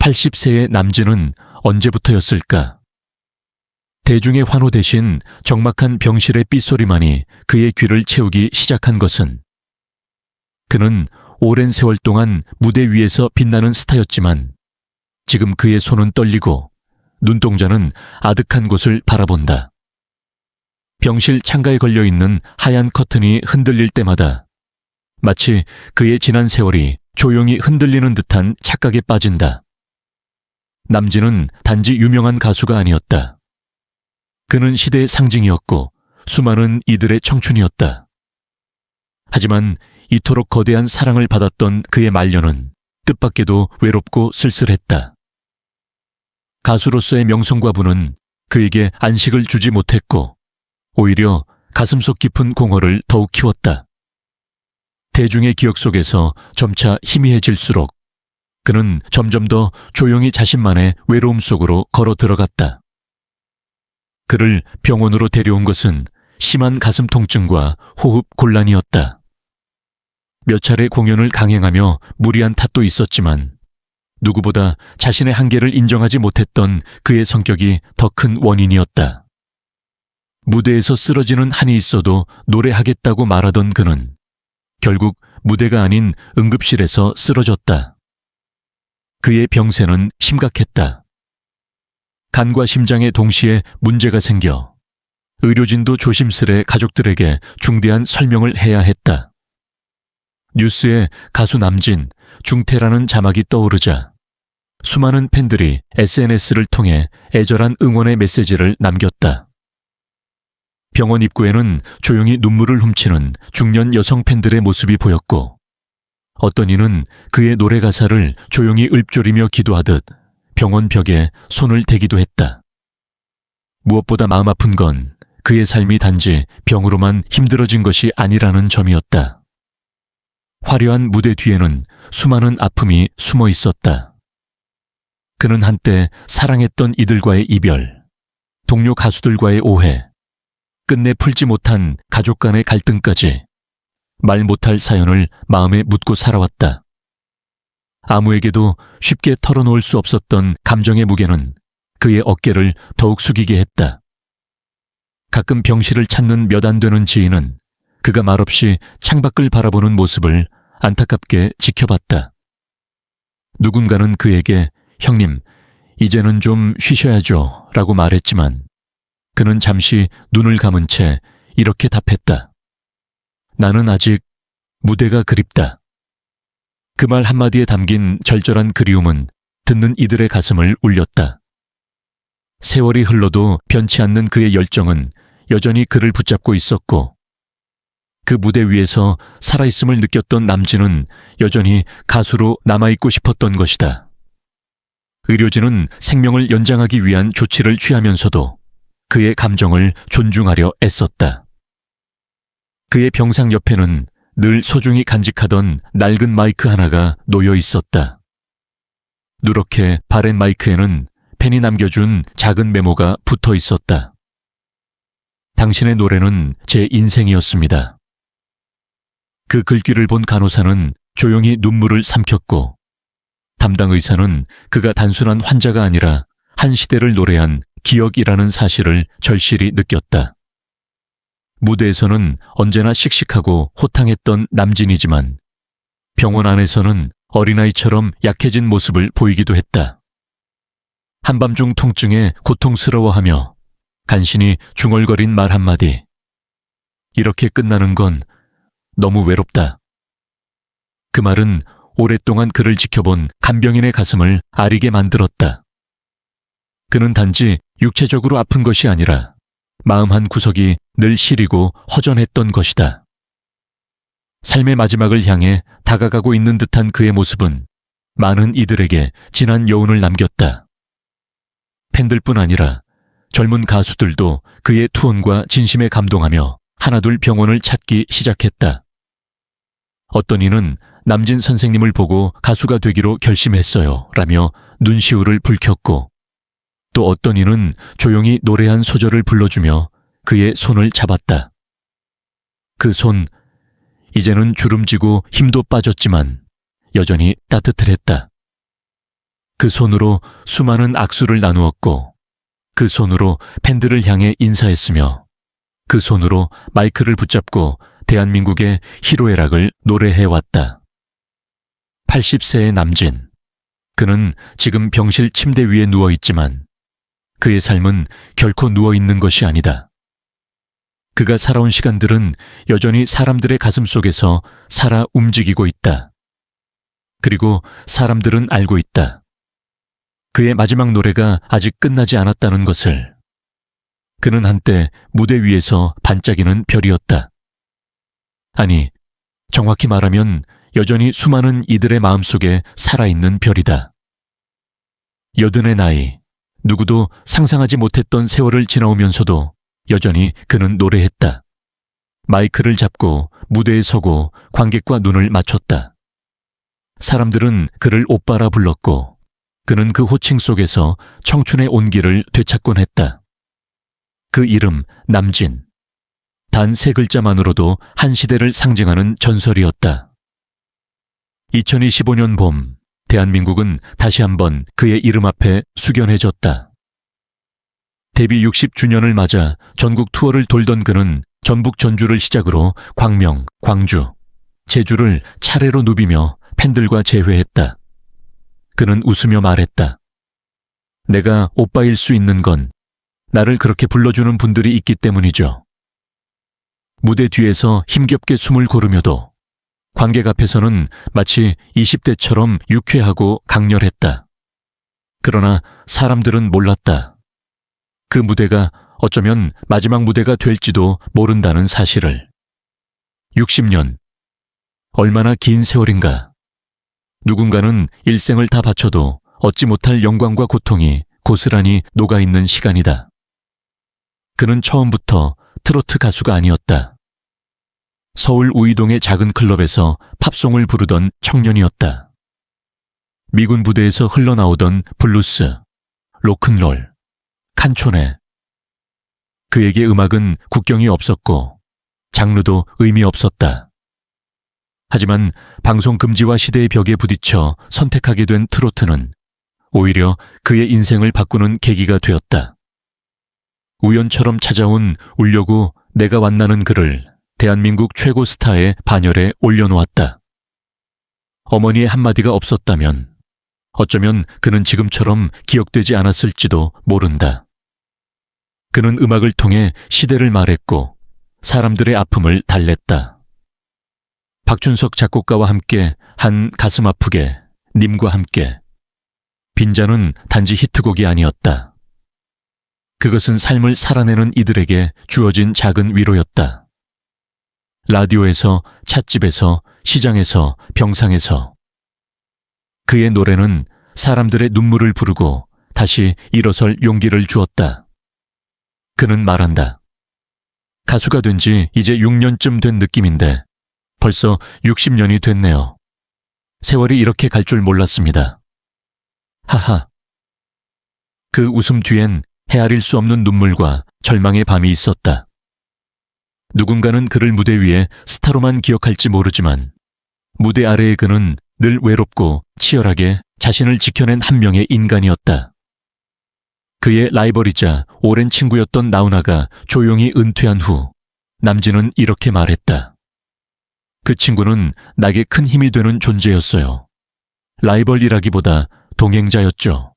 80세의 남진은 언제부터였을까? 대중의 환호 대신 적막한 병실의 삐소리만이 그의 귀를 채우기 시작한 것은 그는 오랜 세월 동안 무대 위에서 빛나는 스타였지만 지금 그의 손은 떨리고 눈동자는 아득한 곳을 바라본다. 병실 창가에 걸려 있는 하얀 커튼이 흔들릴 때마다 마치 그의 지난 세월이 조용히 흔들리는 듯한 착각에 빠진다. 남진은 단지 유명한 가수가 아니었다. 그는 시대의 상징이었고 수많은 이들의 청춘이었다. 하지만 이토록 거대한 사랑을 받았던 그의 말년은 뜻밖에도 외롭고 쓸쓸했다. 가수로서의 명성과 부는 그에게 안식을 주지 못했고 오히려 가슴속 깊은 공허를 더욱 키웠다. 대중의 기억 속에서 점차 희미해질수록 그는 점점 더 조용히 자신만의 외로움 속으로 걸어 들어갔다. 그를 병원으로 데려온 것은 심한 가슴 통증과 호흡 곤란이었다. 몇 차례 공연을 강행하며 무리한 탓도 있었지만 누구보다 자신의 한계를 인정하지 못했던 그의 성격이 더 큰 원인이었다. 무대에서 쓰러지는 한이 있어도 노래하겠다고 말하던 그는 결국 무대가 아닌 응급실에서 쓰러졌다. 그의 병세는 심각했다. 간과 심장에 동시에 문제가 생겨 의료진도 조심스레 가족들에게 중대한 설명을 해야 했다. 뉴스에 가수 남진, 중태라는 자막이 떠오르자 수많은 팬들이 SNS를 통해 애절한 응원의 메시지를 남겼다. 병원 입구에는 조용히 눈물을 훔치는 중년 여성 팬들의 모습이 보였고 어떤 이는 그의 노래 가사를 조용히 읊조리며 기도하듯 병원 벽에 손을 대기도 했다. 무엇보다 마음 아픈 건 그의 삶이 단지 병으로만 힘들어진 것이 아니라는 점이었다. 화려한 무대 뒤에는 수많은 아픔이 숨어 있었다. 그는 한때 사랑했던 이들과의 이별, 동료 가수들과의 오해, 끝내 풀지 못한 가족 간의 갈등까지 말 못할 사연을 마음에 묻고 살아왔다. 아무에게도 쉽게 털어놓을 수 없었던 감정의 무게는 그의 어깨를 더욱 숙이게 했다. 가끔 병실을 찾는 몇 안 되는 지인은 그가 말없이 창밖을 바라보는 모습을 안타깝게 지켜봤다. 누군가는 그에게 형님, 이제는 좀 쉬셔야죠 라고 말했지만 그는 잠시 눈을 감은 채 이렇게 답했다. 나는 아직 무대가 그립다. 그 말 한마디에 담긴 절절한 그리움은 듣는 이들의 가슴을 울렸다. 세월이 흘러도 변치 않는 그의 열정은 여전히 그를 붙잡고 있었고, 그 무대 위에서 살아있음을 느꼈던 남진은 여전히 가수로 남아있고 싶었던 것이다. 의료진은 생명을 연장하기 위한 조치를 취하면서도 그의 감정을 존중하려 애썼다. 그의 병상 옆에는 늘 소중히 간직하던 낡은 마이크 하나가 놓여 있었다. 누렇게 바렌 마이크에는 팬이 남겨준 작은 메모가 붙어 있었다. 당신의 노래는 제 인생이었습니다. 그 글귀를 본 간호사는 조용히 눈물을 삼켰고, 담당 의사는 그가 단순한 환자가 아니라 한 시대를 노래한 기억이라는 사실을 절실히 느꼈다. 무대에서는 언제나 씩씩하고 호탕했던 남진이지만 병원 안에서는 어린아이처럼 약해진 모습을 보이기도 했다. 한밤중 통증에 고통스러워하며 간신히 중얼거린 말 한마디. 이렇게 끝나는 건 너무 외롭다. 그 말은 오랫동안 그를 지켜본 간병인의 가슴을 아리게 만들었다. 그는 단지 육체적으로 아픈 것이 아니라 마음 한 구석이 늘 시리고 허전했던 것이다. 삶의 마지막을 향해 다가가고 있는 듯한 그의 모습은 많은 이들에게 진한 여운을 남겼다. 팬들뿐 아니라 젊은 가수들도 그의 투혼과 진심에 감동하며 하나둘 병원을 찾기 시작했다. 어떤 이는 남진 선생님을 보고 가수가 되기로 결심했어요. 라며 눈시울을 붉혔고 또 어떤 이는 조용히 노래한 소절을 불러주며 그의 손을 잡았다. 그 손, 이제는 주름지고 힘도 빠졌지만 여전히 따뜻했다. 그 손으로 수많은 악수를 나누었고 그 손으로 팬들을 향해 인사했으며 그 손으로 마이크를 붙잡고 대한민국의 희로애락을 노래해왔다. 80세의 남진. 그는 지금 병실 침대 위에 누워있지만 그의 삶은 결코 누워있는 것이 아니다. 그가 살아온 시간들은 여전히 사람들의 가슴 속에서 살아 움직이고 있다. 그리고 사람들은 알고 있다. 그의 마지막 노래가 아직 끝나지 않았다는 것을. 그는 한때 무대 위에서 반짝이는 별이었다. 아니, 정확히 말하면 여전히 수많은 이들의 마음속에 살아있는 별이다. 여든의 나이, 누구도 상상하지 못했던 세월을 지나오면서도 여전히 그는 노래했다. 마이크를 잡고 무대에 서고 관객과 눈을 맞췄다. 사람들은 그를 오빠라 불렀고 그는 그 호칭 속에서 청춘의 온기를 되찾곤 했다. 그 이름 남진. 단 세 글자만으로도 한 시대를 상징하는 전설이었다. 2025년 봄, 대한민국은 다시 한번 그의 이름 앞에 숙연해졌다. 데뷔 60주년을 맞아 전국 투어를 돌던 그는 전북 전주를 시작으로 광명, 광주, 제주를 차례로 누비며 팬들과 재회했다. 그는 웃으며 말했다. 내가 오빠일 수 있는 건 나를 그렇게 불러주는 분들이 있기 때문이죠. 무대 뒤에서 힘겹게 숨을 고르며도 관객 앞에서는 마치 20대처럼 유쾌하고 강렬했다. 그러나 사람들은 몰랐다. 그 무대가 어쩌면 마지막 무대가 될지도 모른다는 사실을. 60년. 얼마나 긴 세월인가. 누군가는 일생을 다 바쳐도 얻지 못할 영광과 고통이 고스란히 녹아있는 시간이다. 그는 처음부터 트로트 가수가 아니었다. 서울 우이동의 작은 클럽에서 팝송을 부르던 청년이었다. 미군 부대에서 흘러나오던 블루스, 로큰롤, 칸초네. 그에게 음악은 국경이 없었고 장르도 의미 없었다. 하지만 방송 금지와 시대의 벽에 부딪혀 선택하게 된 트로트는 오히려 그의 인생을 바꾸는 계기가 되었다. 우연처럼 찾아온 울려고 내가 왔나는 글을 대한민국 최고 스타의 반열에 올려놓았다. 어머니의 한마디가 없었다면 어쩌면 그는 지금처럼 기억되지 않았을지도 모른다. 그는 음악을 통해 시대를 말했고 사람들의 아픔을 달랬다. 박준석 작곡가와 함께 한 가슴 아프게 님과 함께 빈자는 단지 히트곡이 아니었다. 그것은 삶을 살아내는 이들에게 주어진 작은 위로였다. 라디오에서, 찻집에서, 시장에서, 병상에서. 그의 노래는 사람들의 눈물을 부르고 다시 일어설 용기를 주었다. 그는 말한다. 가수가 된 지 이제 6년쯤 된 느낌인데 벌써 60년이 됐네요. 세월이 이렇게 갈 줄 몰랐습니다. 하하. 그 웃음 뒤엔 헤아릴 수 없는 눈물과 절망의 밤이 있었다. 누군가는 그를 무대 위에 스타로만 기억할지 모르지만 무대 아래의 그는 늘 외롭고 치열하게 자신을 지켜낸 한 명의 인간이었다. 그의 라이벌이자 오랜 친구였던 나훈아가 조용히 은퇴한 후 남진은 이렇게 말했다. 그 친구는 나에게 큰 힘이 되는 존재였어요. 라이벌이라기보다 동행자였죠.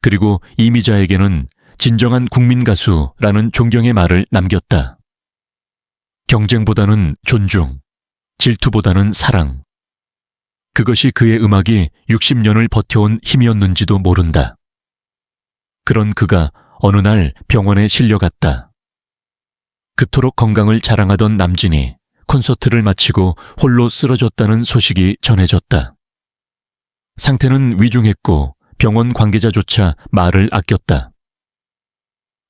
그리고 이미자에게는 진정한 국민 가수라는 존경의 말을 남겼다. 경쟁보다는 존중, 질투보다는 사랑. 그것이 그의 음악이 60년을 버텨온 힘이었는지도 모른다. 그런 그가 어느 날 병원에 실려갔다. 그토록 건강을 자랑하던 남진이 콘서트를 마치고 홀로 쓰러졌다는 소식이 전해졌다. 상태는 위중했고 병원 관계자조차 말을 아꼈다.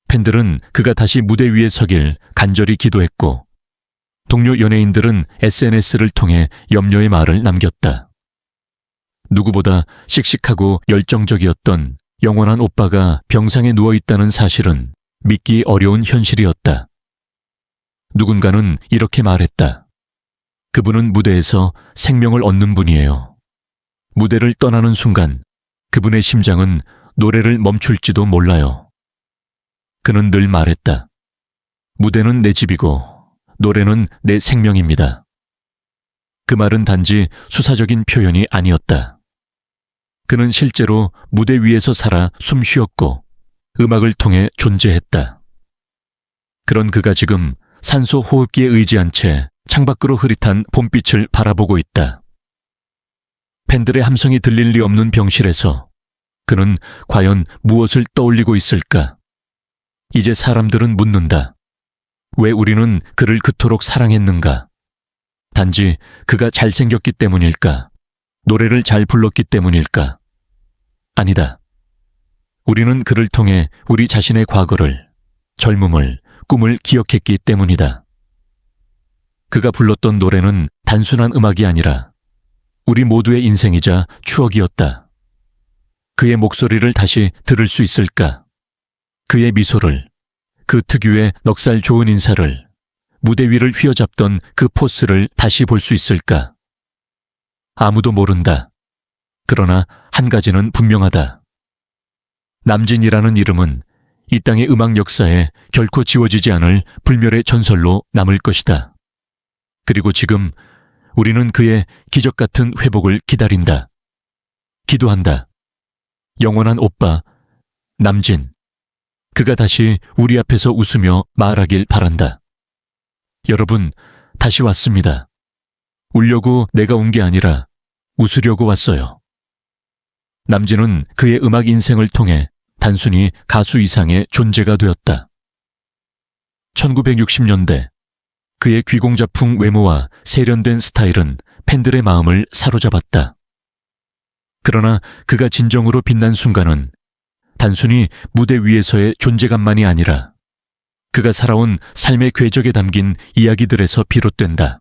팬들은 그가 다시 무대 위에 서길 간절히 기도했고 동료 연예인들은 SNS를 통해 염려의 말을 남겼다. 누구보다 씩씩하고 열정적이었던 영원한 오빠가 병상에 누워 있다는 사실은 믿기 어려운 현실이었다. 누군가는 이렇게 말했다. 그분은 무대에서 생명을 얻는 분이에요. 무대를 떠나는 순간 그분의 심장은 노래를 멈출지도 몰라요. 그는 늘 말했다. 무대는 내 집이고 노래는 내 생명입니다. 그 말은 단지 수사적인 표현이 아니었다. 그는 실제로 무대 위에서 살아 숨 쉬었고 음악을 통해 존재했다. 그런 그가 지금 산소 호흡기에 의지한 채 창밖으로 흐릿한 봄빛을 바라보고 있다. 팬들의 함성이 들릴 리 없는 병실에서 그는 과연 무엇을 떠올리고 있을까? 이제 사람들은 묻는다. 왜 우리는 그를 그토록 사랑했는가? 단지 그가 잘생겼기 때문일까? 노래를 잘 불렀기 때문일까? 아니다. 우리는 그를 통해 우리 자신의 과거를, 젊음을, 꿈을 기억했기 때문이다. 그가 불렀던 노래는 단순한 음악이 아니라 우리 모두의 인생이자 추억이었다. 그의 목소리를 다시 들을 수 있을까? 그의 미소를, 그 특유의 넉살 좋은 인사를, 무대 위를 휘어잡던 그 포스를 다시 볼 수 있을까? 아무도 모른다. 그러나 한 가지는 분명하다. 남진이라는 이름은 이 땅의 음악 역사에 결코 지워지지 않을 불멸의 전설로 남을 것이다. 그리고 지금 우리는 그의 기적 같은 회복을 기다린다. 기도한다. 영원한 오빠, 남진. 그가 다시 우리 앞에서 웃으며 말하길 바란다. 여러분, 다시 왔습니다. 울려고 내가 온 게 아니라 웃으려고 왔어요. 남진은 그의 음악 인생을 통해 단순히 가수 이상의 존재가 되었다. 1960년대 그의 귀공자풍 외모와 세련된 스타일은 팬들의 마음을 사로잡았다. 그러나 그가 진정으로 빛난 순간은 단순히 무대 위에서의 존재감만이 아니라 그가 살아온 삶의 궤적에 담긴 이야기들에서 비롯된다.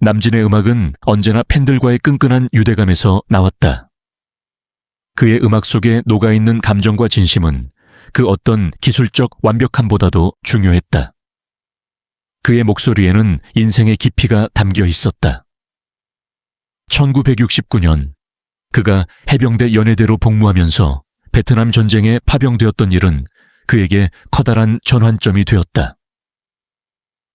남진의 음악은 언제나 팬들과의 끈끈한 유대감에서 나왔다. 그의 음악 속에 녹아있는 감정과 진심은 그 어떤 기술적 완벽함보다도 중요했다. 그의 목소리에는 인생의 깊이가 담겨 있었다. 1969년 그가 해병대 연예대로 복무하면서 베트남 전쟁에 파병되었던 일은 그에게 커다란 전환점이 되었다.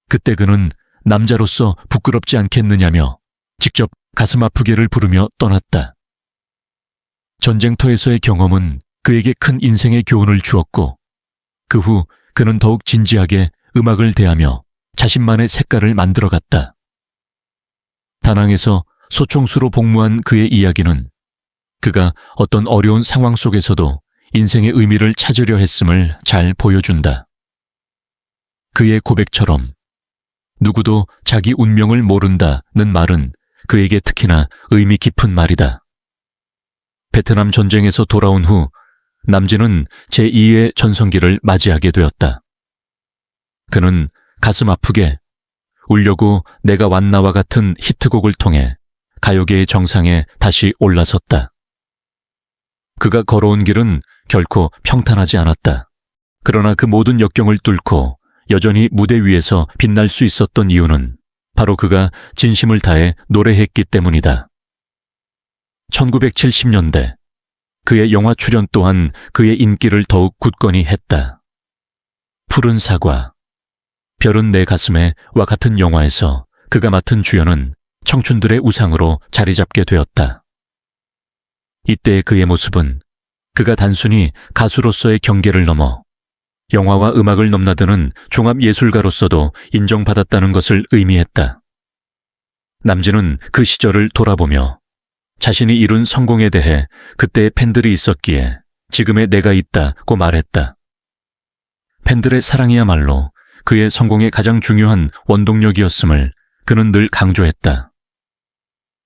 그때 그는 남자로서 부끄럽지 않겠느냐며 직접 가슴 아프게를 부르며 떠났다. 전쟁터에서의 경험은 그에게 큰 인생의 교훈을 주었고 그 후 그는 더욱 진지하게 음악을 대하며 자신만의 색깔을 만들어갔다. 다낭에서 소총수로 복무한 그의 이야기는 그가 어떤 어려운 상황 속에서도 인생의 의미를 찾으려 했음을 잘 보여준다. 그의 고백처럼 누구도 자기 운명을 모른다는 말은 그에게 특히나 의미 깊은 말이다. 베트남 전쟁에서 돌아온 후 남진은 제2의 전성기를 맞이하게 되었다. 그는 가슴 아프게 울려고 내가 왔나와 같은 히트곡을 통해 가요계의 정상에 다시 올라섰다. 그가 걸어온 길은 결코 평탄하지 않았다. 그러나 그 모든 역경을 뚫고 여전히 무대 위에서 빛날 수 있었던 이유는 바로 그가 진심을 다해 노래했기 때문이다. 1970년대 그의 영화 출연 또한 그의 인기를 더욱 굳건히 했다. 푸른 사과, 별은 내 가슴에와 같은 영화에서 그가 맡은 주연은 청춘들의 우상으로 자리 잡게 되었다. 이때 그의 모습은 그가 단순히 가수로서의 경계를 넘어 영화와 음악을 넘나드는 종합예술가로서도 인정받았다는 것을 의미했다. 남진은 그 시절을 돌아보며 자신이 이룬 성공에 대해 그때의 팬들이 있었기에 지금의 내가 있다고 말했다. 팬들의 사랑이야말로 그의 성공의 가장 중요한 원동력이었음을 그는 늘 강조했다.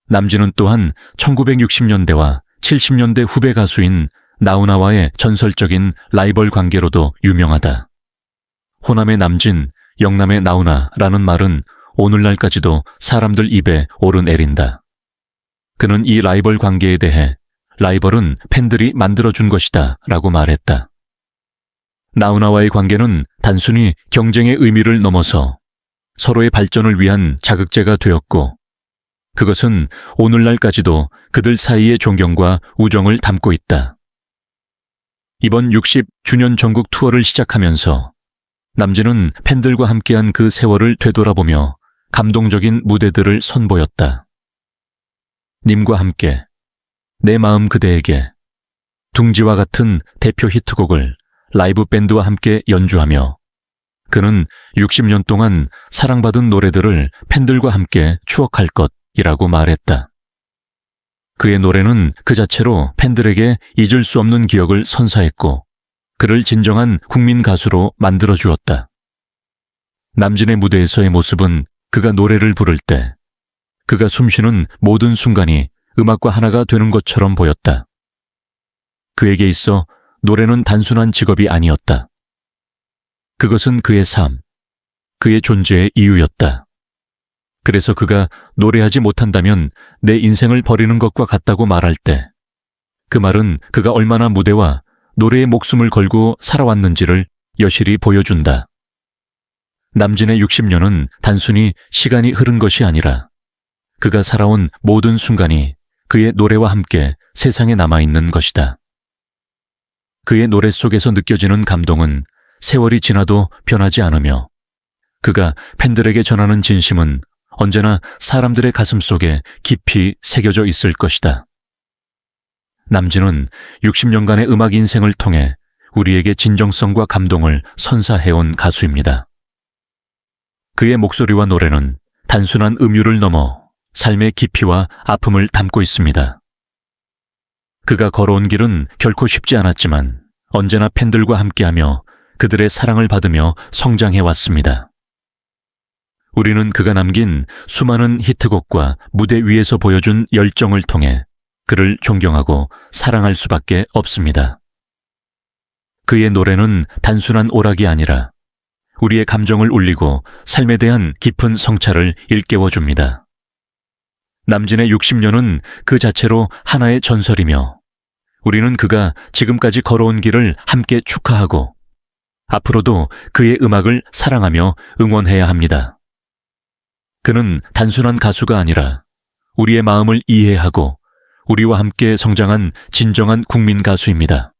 남진은 또한 1960년대와 70년대 후배 가수인 나우나와의 전설적인 라이벌 관계로도 유명하다. 호남의 남진, 영남의 나우나라는 말은 오늘날까지도 사람들 입에 오르내린다. 그는 이 라이벌 관계에 대해 라이벌은 팬들이 만들어준 것이다 라고 말했다. 나우나와의 관계는 단순히 경쟁의 의미를 넘어서 서로의 발전을 위한 자극제가 되었고 그것은 오늘날까지도 그들 사이의 존경과 우정을 담고 있다. 이번 60주년 전국 투어를 시작하면서 남진은 팬들과 함께한 그 세월을 되돌아보며 감동적인 무대들을 선보였다. 님과 함께 내 마음 그대에게 둥지와 같은 대표 히트곡을 라이브 밴드와 함께 연주하며 그는 60년 동안 사랑받은 노래들을 팬들과 함께 추억할 것이라고 말했다. 그의 노래는 그 자체로 팬들에게 잊을 수 없는 기억을 선사했고 그를 진정한 국민 가수로 만들어 주었다. 남진의 무대에서의 모습은 그가 노래를 부를 때 그가 숨쉬는 모든 순간이 음악과 하나가 되는 것처럼 보였다. 그에게 있어 노래는 단순한 직업이 아니었다. 그것은 그의 삶, 그의 존재의 이유였다. 그래서 그가 노래하지 못한다면 내 인생을 버리는 것과 같다고 말할 때, 그 말은 그가 얼마나 무대와 노래에 목숨을 걸고 살아왔는지를 여실히 보여준다. 남진의 60년은 단순히 시간이 흐른 것이 아니라 그가 살아온 모든 순간이 그의 노래와 함께 세상에 남아있는 것이다. 그의 노래 속에서 느껴지는 감동은 세월이 지나도 변하지 않으며 그가 팬들에게 전하는 진심은 언제나 사람들의 가슴 속에 깊이 새겨져 있을 것이다. 남진은 60년간의 음악 인생을 통해 우리에게 진정성과 감동을 선사해온 가수입니다. 그의 목소리와 노래는 단순한 음유를 넘어 삶의 깊이와 아픔을 담고 있습니다. 그가 걸어온 길은 결코 쉽지 않았지만 언제나 팬들과 함께하며 그들의 사랑을 받으며 성장해 왔습니다. 우리는 그가 남긴 수많은 히트곡과 무대 위에서 보여준 열정을 통해 그를 존경하고 사랑할 수밖에 없습니다. 그의 노래는 단순한 오락이 아니라 우리의 감정을 울리고 삶에 대한 깊은 성찰을 일깨워 줍니다. 남진의 60년은 그 자체로 하나의 전설이며 우리는 그가 지금까지 걸어온 길을 함께 축하하고 앞으로도 그의 음악을 사랑하며 응원해야 합니다. 그는 단순한 가수가 아니라 우리의 마음을 이해하고 우리와 함께 성장한 진정한 국민 가수입니다.